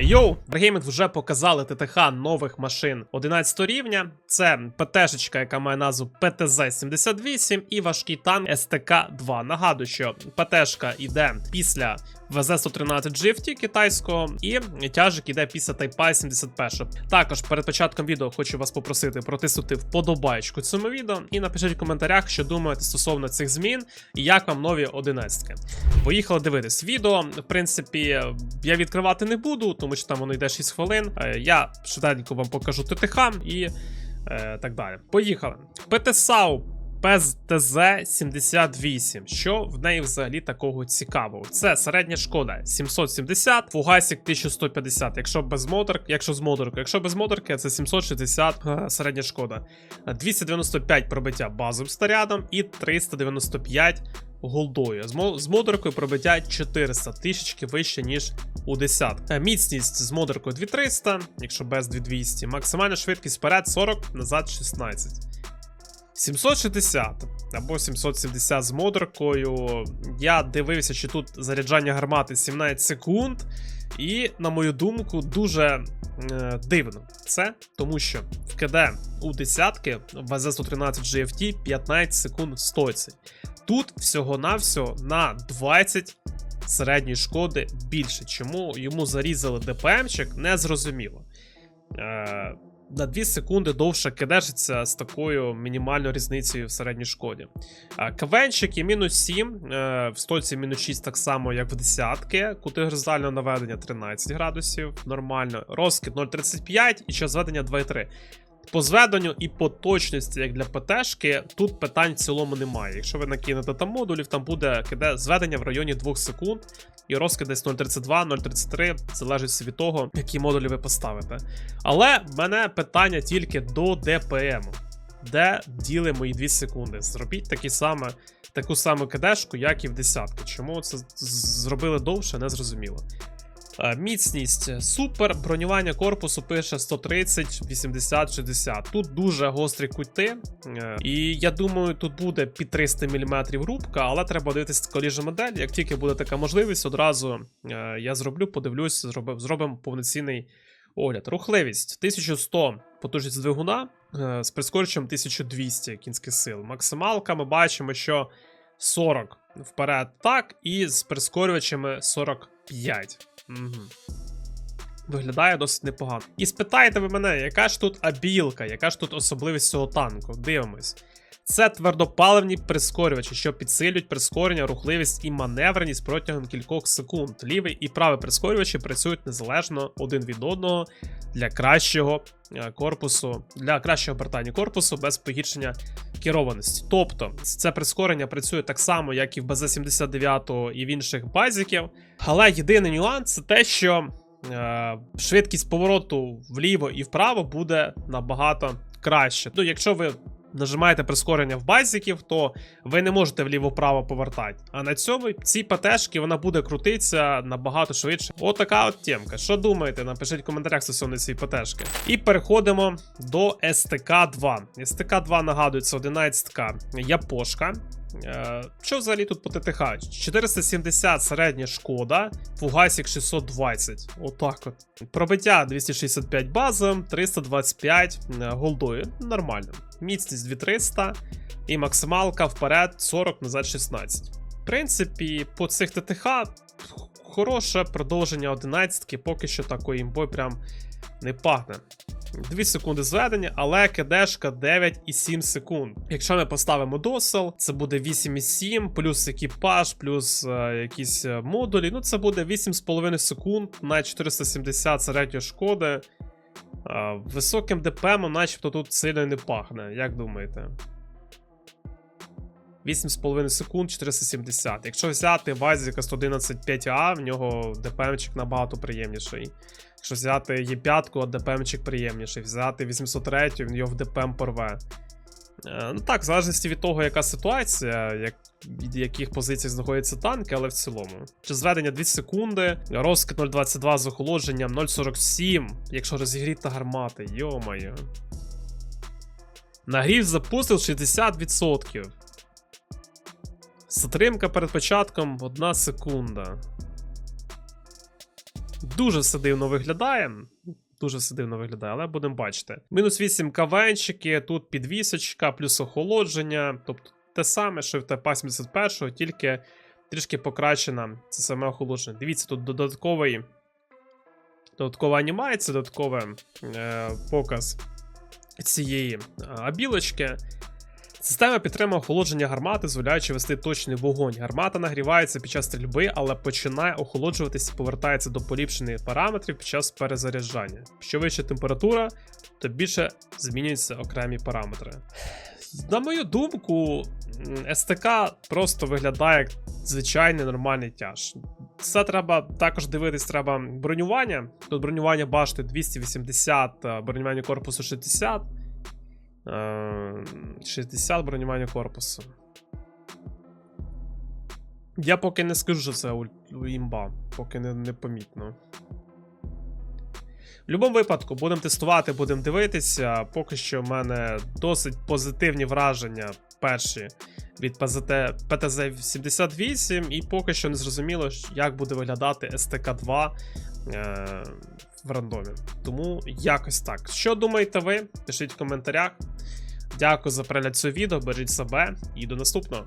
Йоу, Wargaming вже показали ТТХ нових машин 11 рівня. Це ПТшечка, яка має назву ПТЗ-78 і важкий танк СТК-2. Нагадую, що ПТшка йде після ВЗ-113 GFT китайського, і тяжик іде після Тайпа 71. Також перед початком відео хочу вас попросити протиснути вподобайку цьому відео і напишіть в коментарях, що думаєте стосовно цих змін і як вам нові 11. Поїхали дивитись відео. В принципі, я відкривати не буду, тому що там воно йде 6 хвилин. Е, Я швиденько вам покажу ТТХ і е, так далі. Поїхали. ПТСАУ ПЗ-78. Що в неї взагалі такого цікавого? Це середня шкода 770, фугасик 1150, якщо без моторки, якщо з моторкою, якщо без моторки, це 760 е, середня шкода. 295 пробиття базовим снарядом і 395 голдою. З, мо- з модеркою пробиття 400 тисячки вище, ніж у 10. Е, Міцність з модеркою 2300, якщо без 2200. Максимальна швидкість вперед 40, назад 16. 760 або 770 з модеркою. Я дивився, що тут заряджання гармати 17 секунд. І, на мою думку, дуже е, дивно це, тому що в КД у десятки ВЗ-113 GFT 15 секунд стоїться. Тут всього-навсього на 20 середньої шкоди більше. Чому йому зарізали ДПМчик, не зрозуміло. Е, на 2 секунди довше кидешиться з такою мінімальною різницею в середній шкоді. Є мінус 7, е, в стольці мінус 6 так само, як в десятки. Кути горизонтального наведення 13 градусів, нормально. Розкид 0,35 і час зведення 2,3. По зведенню і по точності, як для ПТшки, тут питань в цілому немає. Якщо ви накинете там модулів, там буде зведення в районі 2 секунд, і розкид десь 0,32, 0,33, залежить від того, які модулі ви поставите. Але в мене питання тільки до ДПМ. Де діли мої 2 секунди? Зробіть такі саме, таку саму кидешку, як і в десятку. Чому це зробили довше, не зрозуміло. Е, Міцність супер, бронювання корпусу пише 130, 80, 60. Тут дуже гострі кути. е, І я думаю, тут буде під 300 мм рубка, але треба дивитися коліжну модель. Як тільки буде така можливість, одразу е, я зроблю, подивлюсь, зробимо повноцінний огляд. Рухливість 1100 потужність двигуна е, з прискорювачем 1200 кінських сил. Максималка ми бачимо, що 40 вперед так, і з прискорювачами 45. Угу. Виглядає досить непогано. І спитаєте ви мене, яка ж тут абілка, яка ж тут особливість цього танку? Дивимось. Це твердопаливні прискорювачі, що підсилюють прискорення, рухливість і маневреність протягом кількох секунд. Лівий і правий прискорювачі працюють незалежно один від одного для кращого е, корпусу, для кращого обертання корпусу без погіршення керованості. Тобто, це прискорення працює так само, як і в БЗ-79 і в інших базіків. Але єдиний нюанс це те, що е, швидкість повороту вліво і вправо буде набагато краще. Ну, якщо ви нажимаєте прискорення в базіків, то ви не можете вліво-вправо повертати. А на цьому ці ПТшки вона буде крутитися набагато швидше. Отака от тємка. Що думаєте? Напишіть в коментарях стосовно цієї ПТшки. І переходимо до СТК-2. СТК-2 нагадується 11-ка Япошка. Е, Що взагалі тут по ТТХ? 470 середня шкода, фугасік 620. Отак от. Пробиття 265 базом, 325 е, голдою. Нормально. Міцність 2300 і максималка вперед 40 назад 16. В принципі, по цих ТТХ хороше продовження 11 поки що такої імбой прям не пахне. 2 секунди зведення, але кедешка 9,7 секунд. Якщо ми поставимо досел, це буде 8,7, плюс екіпаж, плюс е, якісь е, модулі. Ну, це буде 8,5 секунд на 470 середньої шкоди. Е, високим ДПМом, начебто, тут сильно не пахне. Як думаєте? 8,5 секунд 470. Якщо взяти Вазіка 111 5А, в нього ДПМчик набагато приємніший. Якщо взяти Є5, ДПМчик приємніший. Взяти 803, він його в ДПМ порве. Е, Ну так, в залежності від того, яка ситуація, як, від яких позицій знаходяться танки, але в цілому. Час зведення 2 секунди, розкид 0,22 з охолодженням 0,47, якщо розігріта гармата, йо-моє. Нагрів запустив 60%. Затримка перед початком 1 секунда. Дуже все дивно виглядає. Дуже все дивно виглядає, але будемо бачити. Мінус 8 кавенчики, тут підвісочка, плюс охолодження. Тобто те саме, що в ТП 71, тільки трішки покращена це саме охолодження. Дивіться, тут додатковий. Додаткова анімація, додатковий е, показ цієї е, абілочки. Система підтримує охолодження гармати, дозволяючи вести точний вогонь. Гармата нагрівається під час стрільби, але починає охолоджуватись і повертається до поліпшених параметрів під час перезаряджання. Що вища температура, то більше змінюються окремі параметри. На мою думку, СТК просто виглядає як звичайний нормальний тяж. Це треба також дивитись, треба бронювання. Тут бронювання башти 280, бронювання корпусу 60. Е, 60 бронювання корпусу. Я поки не скажу, що це імба, поки не, не помітно. В будь-якому випадку будемо тестувати, будемо дивитися. Поки що в мене досить позитивні враження перші від ПТЗ-78, і поки що не зрозуміло, як буде виглядати СТК-2 е, в рандомі. Тому якось так. Що думаєте ви? Пишіть в коментарях. Дякую за перегляд цього відео, бережіть себе і до наступного.